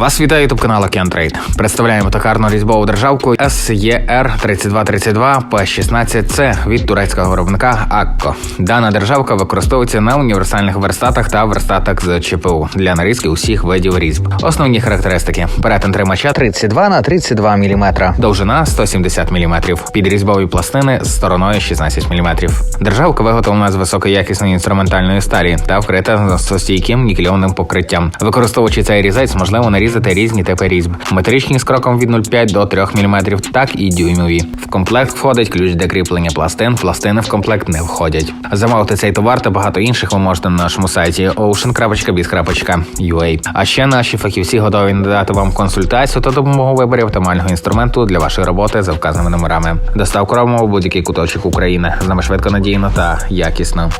Вас вітає ютуб канал Океан Трейд. Представляємо токарну різьбову державку SER 3232 P16C від турецького виробника Акко. Дана державка використовується на універсальних верстатах та верстатах з ЧПУ для нарізки усіх видів різьб. Основні характеристики: перетин тримача 32 на 32 мм, довжина 170 мм, підрізьбові пластини з стороною 16 мм. Державка виготовлена з високоякісної інструментальної сталі та вкрита стійким нікельованим покриттям. Використовуючи цей різець, можливо нарізати різні типи різьб: метричні з кроком від 0,5 до 3 мм, так і дюймові. В комплект входить ключ для кріплення пластин. Пластини в комплект не входять. Замовити цей товар та багато інших ви можете на нашому сайті ocean.biz.ua. А ще наші фахівці готові надати вам консультацію та допомогу у виборі оптимального інструменту для вашої роботи за вказаними номерами. Доставка робимо у будь-який куточок України. З нами швидко надійно та якісно.